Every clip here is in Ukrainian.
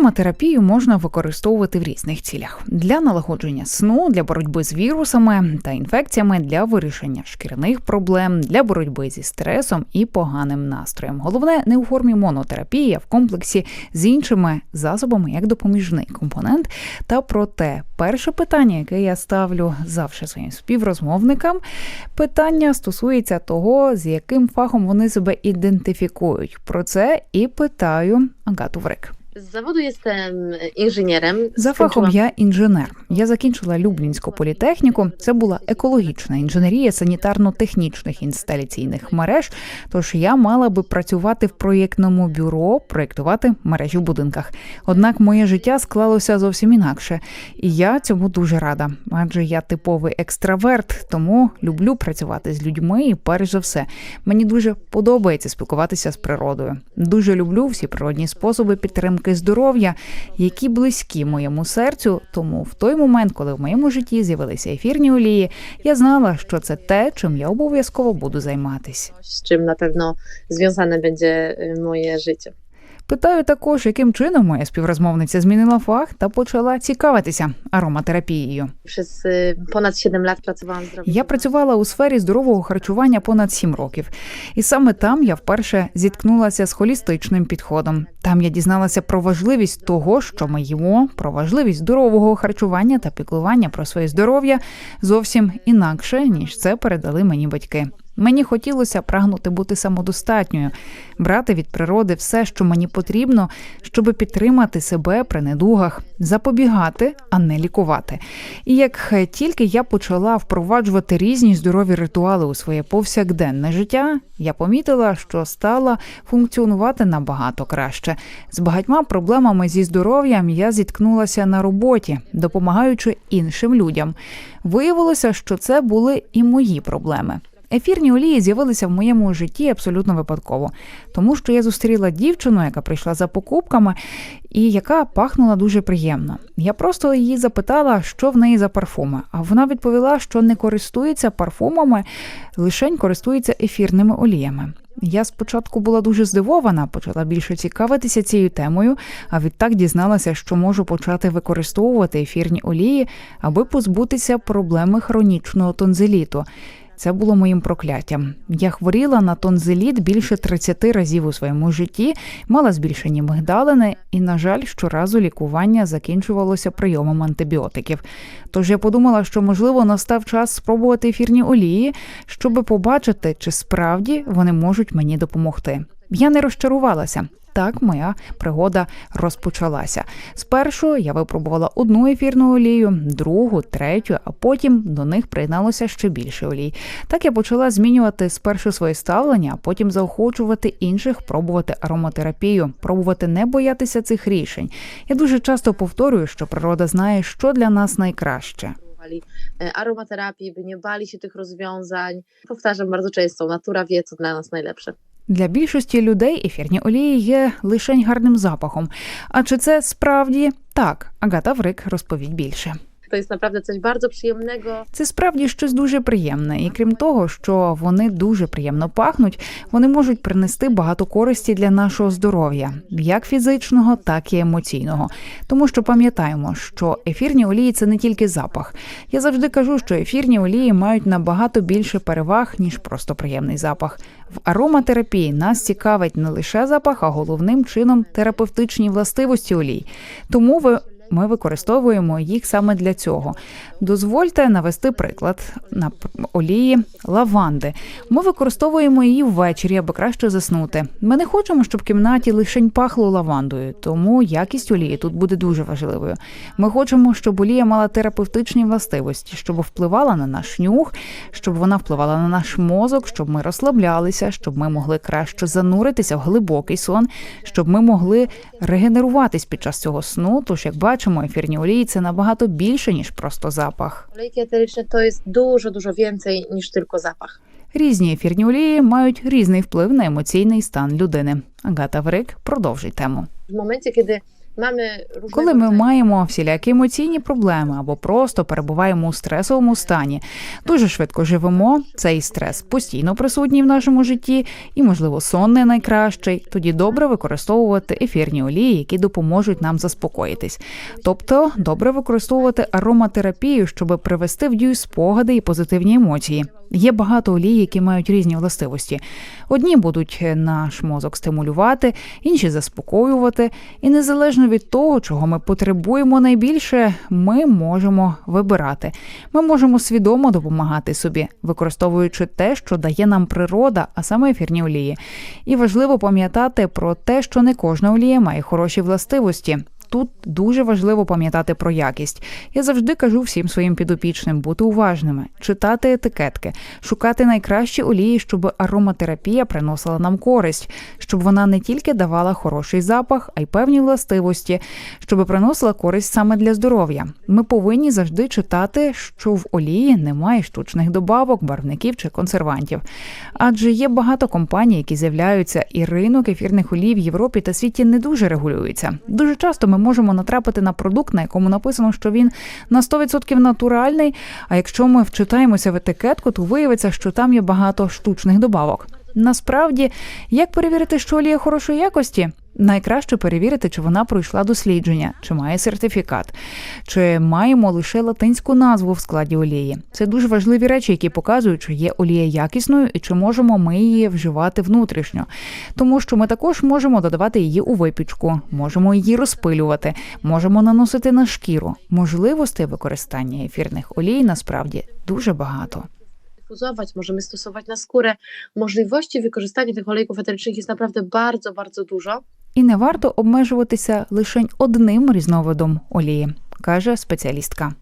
Ароматерапію можна використовувати в різних цілях для налагодження сну, для боротьби з вірусами та інфекціями, для вирішення шкіряних проблем, для боротьби зі стресом і поганим настроєм. Головне не у формі монотерапії, а в комплексі з іншими засобами як допоміжний компонент. Та про те, перше питання, яке я ставлю завжди своїм співрозмовникам, питання стосується того, з яким фахом вони себе ідентифікують. Про це і питаю Агату Врик. Z zawodu jestem inżynierem. Zawodu ja inżynier. Я закінчила Люблінську політехніку. Це була екологічна інженерія санітарно-технічних інсталяційних мереж. Тож я мала би працювати в проєктному бюро, проєктувати мережі в будинках. Однак моє життя склалося зовсім інакше, і я цьому дуже рада. Адже я типовий екстраверт, тому люблю працювати з людьми. І перш за все, мені дуже подобається спілкуватися з природою. Дуже люблю всі природні способи підтримки здоров'я, які близькі моєму серцю. Тому в той момент, коли в моєму житті з'явилися ефірні олії, я знала, що це те, чим я обов'язково буду займатися. czym na pewno związane będzie y, moje życie. Питаю також, яким чином моя співрозмовниця змінила фах та почала цікавитися ароматерапією. Przez y, ponad 7 lat pracowałam w. Я працювала у сфері здорового харчування понад сім років, і саме там я вперше зіткнулася з холістичним підходом. Там я дізналася про важливість того, що ми їмо, про важливість здорового харчування та піклування про своє здоров'я зовсім інакше ніж це передали мені батьки. Мені хотілося прагнути бути самодостатньою, брати від природи все, що мені потрібно, щоб підтримати себе при недугах, запобігати, а не лікувати. І як тільки я почала впроваджувати різні здорові ритуали у своє повсякденне життя, я помітила, що стала функціонувати набагато краще. З багатьма проблемами зі здоров'ям я зіткнулася на роботі, допомагаючи іншим людям. Виявилося, що це були і мої проблеми. Ефірні олії з'явилися в моєму житті абсолютно випадково, тому що я зустріла дівчину, яка прийшла за покупками і яка пахнула дуже приємно. Я просто її запитала, що в неї за парфуми. А вона відповіла, що не користується парфумами, лишень користується ефірними оліями. Я спочатку була дуже здивована, почала більше цікавитися цією темою, а відтак дізналася, що можу почати використовувати ефірні олії, аби позбутися проблеми хронічного тонзиліту. Це було моїм прокляттям. Я хворіла на тонзиліт більше 30 разів у своєму житті, мала збільшені мигдалини, і, на жаль, щоразу лікування закінчувалося прийомом антибіотиків. Тож я подумала, що можливо настав час спробувати ефірні олії, щоб побачити, чи справді вони можуть мені допомогти. Я не розчарувалася. Так моя пригода розпочалася. Спершу я випробувала одну ефірну олію, другу, третю, а потім до них приєдналося ще більше олій. Так я почала змінювати спершу своє ставлення, а потім заохочувати інших пробувати ароматерапію, пробувати не боятися цих рішень. Я дуже часто повторюю, що природа знає, що для нас найкраще. E, aromaterapii, by nie bali się tych rozwiązań. Powtarzam bardzo często, natura wie, co dla nas najlepsze. Для більшості людей ефірні олії є лише гарним запахом. А чи це справді так? Агата Врик розповідь більше. To jest naprawdę coś bardzo przyjemnego. Це справді щось дуже приємне, і крім того, що вони дуже приємно пахнуть, вони можуть принести багато користі для нашого здоров'я, як фізичного, так і емоційного. Тому що пам'ятаємо, що ефірні олії це не тільки запах. Я завжди кажу, що ефірні олії мають набагато більше переваг ніж просто приємний запах. В ароматерапії нас цікавить не лише запах, а головним чином терапевтичні властивості олій. Тому ви ми використовуємо їх саме для цього. Дозвольте навести приклад на олії лаванди. Ми використовуємо її ввечері, аби краще заснути. Ми не хочемо, щоб в кімнаті лишень пахло лавандою, тому якість олії тут буде дуже важливою. Ми хочемо, щоб олія мала терапевтичні властивості, щоб впливала на наш нюх, щоб вона впливала на наш мозок, щоб ми розслаблялися, щоб ми могли краще зануритися в глибокий сон, щоб ми могли регенеруватись під час цього сну. Тож, як бачимо, ефірні олії це набагато більше ніж просто запах. Олійки етеричні – то є дуже дуже więcej ніж тільки запах. Різні ефірні олії мають різний вплив на емоційний стан людини. Агата Врик продовжить тему. в моменті, różnego Коли ми маємо всілякі емоційні проблеми або просто перебуваємо у стресовому стані, дуже швидко живемо. Цей стрес постійно присутній в нашому житті, і, можливо, сон не найкращий. Тоді добре використовувати ефірні олії, які допоможуть нам заспокоїтись. Тобто, добре використовувати ароматерапію, щоб привести в дію спогади і позитивні емоції. Є багато олій, які мають різні властивості. Одні будуть наш мозок стимулювати, інші заспокоювати. І незалежно від того, чого ми потребуємо найбільше, ми можемо вибирати. Ми можемо свідомо допомагати собі, використовуючи те, що дає нам природа, а саме ефірні олії. І важливо пам'ятати про те, що не кожна олія має хороші властивості. Тут дуже важливо пам'ятати про якість. Я завжди кажу всім своїм підопічним бути уважними, читати етикетки, шукати найкращі олії, щоб ароматерапія приносила нам користь, щоб вона не тільки давала хороший запах, а й певні властивості, щоб приносила користь саме для здоров'я. Ми повинні завжди читати, що в олії немає штучних добавок, барвників чи консервантів. Адже є багато компаній, які з'являються, і ринок ефірних олій в Європі та світі не дуже регулюється. Дуже часто ми можемо натрапити на продукт, на якому написано, що він на 100% натуральний. А якщо ми вчитаємося в етикетку, то виявиться, що там є багато штучних добавок. Насправді, як перевірити, що олія хорошої якості? Найкраще перевірити, чи вона пройшла дослідження, чи має сертифікат, чи маємо лише латинську назву в складі олії. Це дуже важливі речі, які показують, чи є олія якісною і чи можемо ми її вживати внутрішньо. Тому що ми також можемо додавати її у випічку, можемо її розпилювати, можемо наносити на шкіру. Можливостей використання ефірних олій насправді дуже багато. dyfuzować, możemy stosować na skórę. Możliwości wykorzystania tych olejków eterycznych jest naprawdę bardzo, bardzo. І не варто обмежуватися лише одним різновидом олії, каже спеціалістка.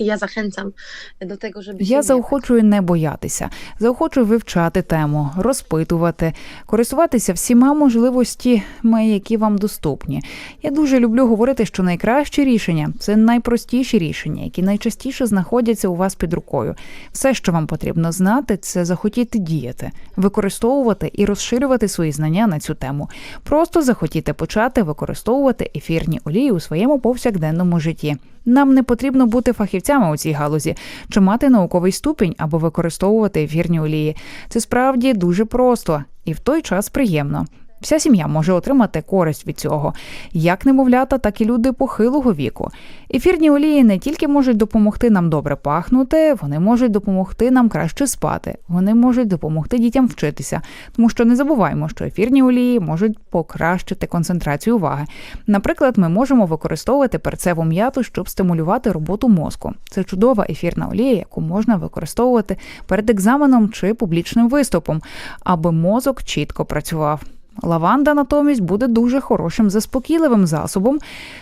Ja zachęcam do tego, żeby Я заохочую не боятися, заохочую вивчати тему, розпитувати, користуватися всіма можливостями, які вам доступні. Я дуже люблю говорити, що найкращі рішення це найпростіші рішення, які найчастіше знаходяться у вас під рукою. Все, що вам потрібно знати, це захотіти діяти, використовувати і розширювати свої знання на цю тему. Просто захотіти почати використовувати ефірні олії у своєму повсякденному житті. Нам не потрібно бути фахівцями у цій галузі чи мати науковий ступінь або використовувати ефірні олії. Це справді дуже просто і в той час приємно. Вся сім'я може отримати користь від цього, як немовлята, так і люди похилого віку. Ефірні олії не тільки можуть допомогти нам добре пахнути, вони можуть допомогти нам краще спати, вони можуть допомогти дітям вчитися, тому що не забуваємо, що ефірні олії можуть покращити концентрацію уваги. Наприклад, ми можемо використовувати перцеву м'яту, щоб стимулювати роботу мозку. Це чудова ефірна олія, яку можна використовувати перед екзаменом чи публічним виступом, аби мозок чітко працював. Лаванда натомість буде дуже хорошим заспокійливим засобом,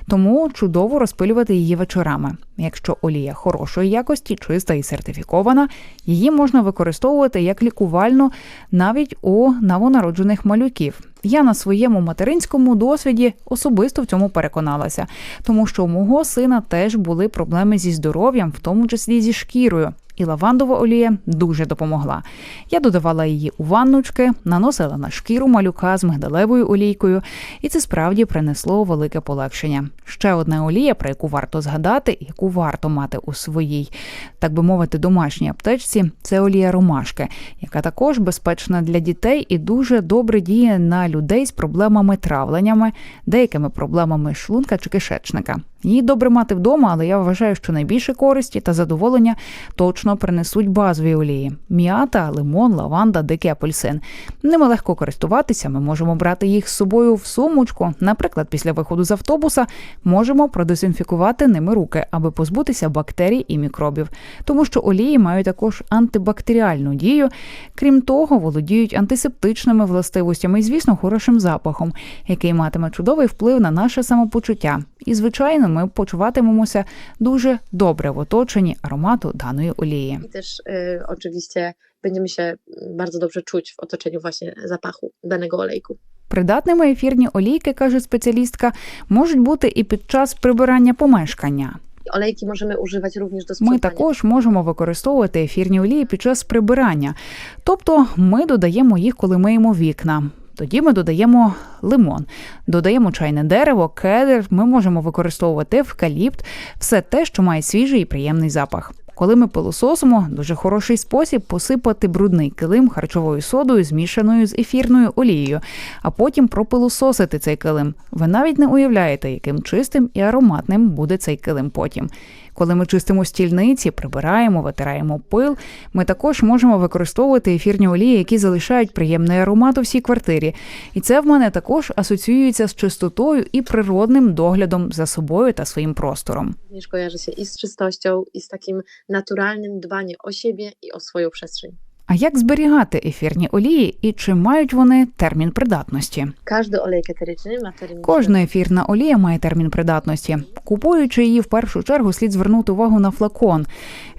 тому чудово розпилювати її вечорами. Якщо олія хорошої якості, чиста і сертифікована, її можна використовувати як лікувальну навіть у новонароджених малюків. Я на своєму материнському досвіді особисто в цьому переконалася, тому що у мого сина теж були проблеми зі здоров'ям, в тому числі зі шкірою. І лавандова олія дуже допомогла. Я додавала її у ванночки, наносила на шкіру малюка з мигдалевою олійкою, і це справді принесло велике полегшення. Ще одна олія, про яку варто згадати, яку варто мати у своїй, так би мовити, домашній аптечці, це олія ромашки, яка також безпечна для дітей і дуже добре діє на людей з проблемами травленнями, деякими проблемами шлунка чи кишечника. Її добре мати вдома, але я вважаю, що найбільше користі та задоволення точно принесуть базові олії: м'ята, лимон, лаванда, дикий апельсин. Ними легко користуватися. Ми можемо брати їх з собою в сумочку. Наприклад, після виходу з автобуса можемо продезінфікувати ними руки, аби позбутися бактерій і мікробів, тому що олії мають також антибактеріальну дію. Крім того, володіють антисептичними властивостями і, звісно, хорошим запахом, який матиме чудовий вплив на наше самопочуття. І, звичайно, ми почуватимемося дуже добре в оточенні аромату даної олії. Też y, oczywiście będziemy się bardzo dobrze czuć w otoczeniu właśnie zapachu danego olejku. Придатними ефірні олійки, каже спеціалістка, можуть бути і під час прибирання помешкання. Olejki możemy używać również do Ми також можемо використовувати ефірні олії під час прибирання, тобто ми додаємо їх, коли миємо вікна. Тоді ми додаємо лимон, додаємо чайне дерево, кедр. Ми можемо використовувати евкаліпт, все те, що має свіжий і приємний запах. Коли ми пилососимо, дуже хороший спосіб посипати брудний килим харчовою содою, змішаною з ефірною олією, а потім пропилососити цей килим. Ви навіть не уявляєте, яким чистим і ароматним буде цей килим потім. Коли ми чистимо стільниці, прибираємо, витираємо пил, ми також можемо використовувати ефірні олії, які залишають приємний аромат у всій квартирі. І це в мене також асоціюється з чистотою і природним доглядом за собою та своїм простором. Kojarzy się i чистостю, і з таким натуральним дбанням о себе і о свою przestrzeń. А як зберігати ефірні олії і чи мають вони термін придатності? Кожна ефірна олія має термін придатності. Купуючи її в першу чергу, слід звернути увагу на флакон,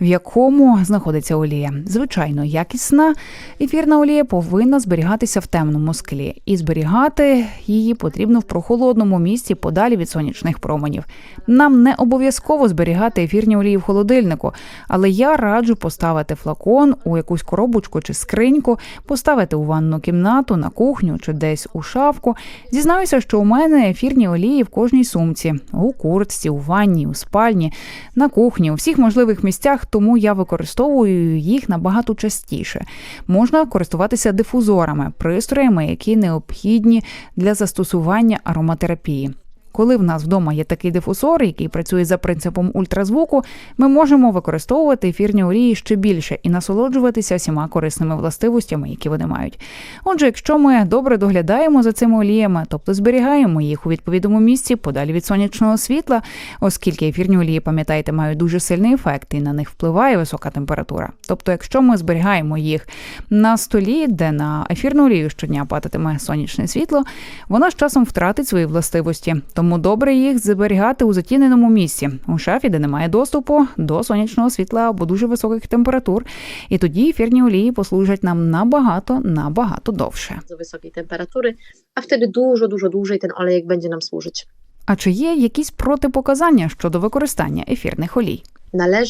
в якому знаходиться олія. Звичайно, якісна ефірна олія повинна зберігатися в темному склі, і зберігати її потрібно в прохолодному місці подалі від сонячних променів. Нам не обов'язково зберігати ефірні олії в холодильнику, але я раджу поставити флакон у якусь коробочку чи скриньку, поставити у ванну кімнату, на кухню чи десь у шафку. Зізнаюся, що у мене ефірні олії в кожній сумці, у куртці, у ванні, у спальні, на кухні, у всіх можливих місцях, тому я використовую їх набагато частіше. Можна користуватися дифузорами, пристроями, які необхідні для застосування ароматерапії. Коли в нас вдома є такий дифузор, який працює за принципом ультразвуку, ми можемо використовувати ефірні олії ще більше і насолоджуватися всіма корисними властивостями, які вони мають. Отже, якщо ми добре доглядаємо за цими оліями, тобто зберігаємо їх у відповідному місці подалі від сонячного світла, оскільки ефірні олії, пам'ятаєте, мають дуже сильний ефект і на них впливає висока температура. Тобто, якщо ми зберігаємо їх на столі, де на ефірну олію щодня падатиме сонячне світло, вона з часом втратить свої властивості. Тому добре їх зберігати у затіненому місці, у шафі, де немає доступу до сонячного світла або дуже високих температур. І тоді ефірні олії послужать нам набагато набагато довше. За wysokiej температури, а wtedy дуже дуже дуже ten olejek będzie nam służyć. А чи є якісь протипоказання щодо використання ефірних олій?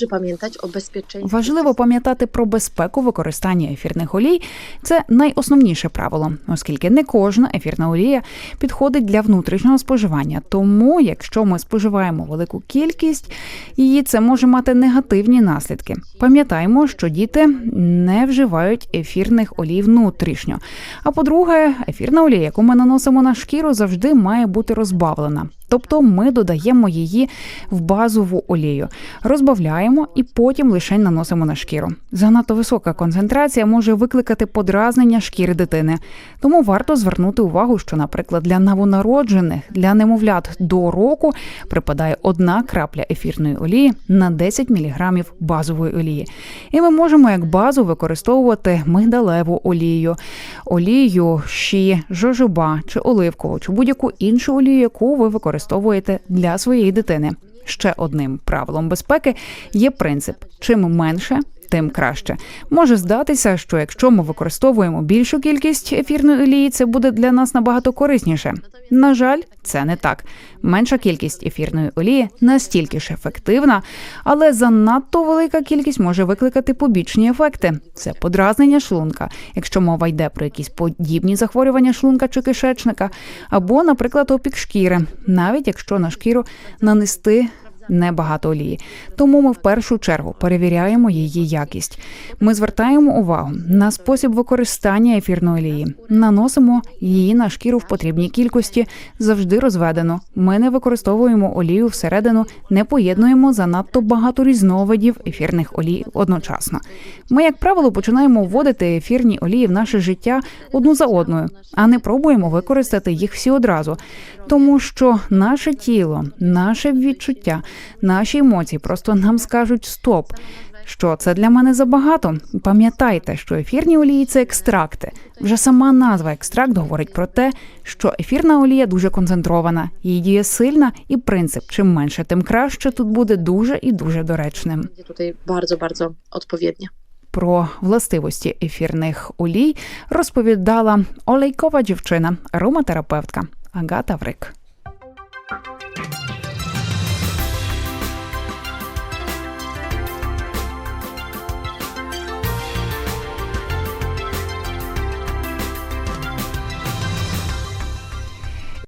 Pamiętać o bezpieczeństwie. Важливо пам'ятати про безпеку використання ефірних олій. Це найосновніше правило, оскільки не кожна ефірна олія підходить для внутрішнього споживання. Тому, якщо ми споживаємо велику кількість її, це може мати негативні наслідки. Пам'ятаємо, що діти не вживають ефірних олій внутрішньо. А по-друге, ефірна олія, яку ми наносимо на шкіру, завжди має бути розбавлена. Тобто ми додаємо її в базову олію, розбавляємо і потім лише наносимо на шкіру. Занадто висока концентрація може викликати подразнення шкіри дитини. Тому варто звернути увагу, що, наприклад, для новонароджених, для немовлят до року припадає одна крапля ефірної олії на 10 мг базової олії. І ми можемо як базу використовувати мигдалеву олію, олію щі, жожоба чи оливкову, чи будь-яку іншу олію, яку ви використовуєте для своєї дитини. Ще одним правилом безпеки є принцип: чим менше. Тим краще може здатися, що якщо ми використовуємо більшу кількість ефірної олії, це буде для нас набагато корисніше. На жаль, це не так. Менша кількість ефірної олії настільки ж ефективна, але занадто велика кількість може викликати побічні ефекти. Це подразнення шлунка, якщо мова йде про якісь подібні захворювання шлунка чи кишечника, або, наприклад, опік шкіри, навіть якщо на шкіру нанести небагато олії. Тому ми в першу чергу перевіряємо її якість. Ми звертаємо увагу на спосіб використання ефірної олії, наносимо її на шкіру в потрібній кількості, завжди розведено. Ми не використовуємо олію всередину, не поєднуємо занадто багато різновидів ефірних олій одночасно. Ми, як правило, починаємо вводити ефірні олії в наше життя одну за одною, а не пробуємо використати їх всі одразу, тому що наше тіло, наше відчуття, наші емоції просто нам скажуть стоп. Що це для мене забагато? Пам'ятайте, що ефірні олії це екстракти. Вже сама назва екстракт говорить про те, що ефірна олія дуже концентрована, її дія сильна, і принцип чим менше, тим краще тут буде дуже і дуже доречним. Będzie tutaj bardzo, bardzo. Про властивості ефірних олій розповідала олейкова дівчина, ароматерапевтка Агата Врик.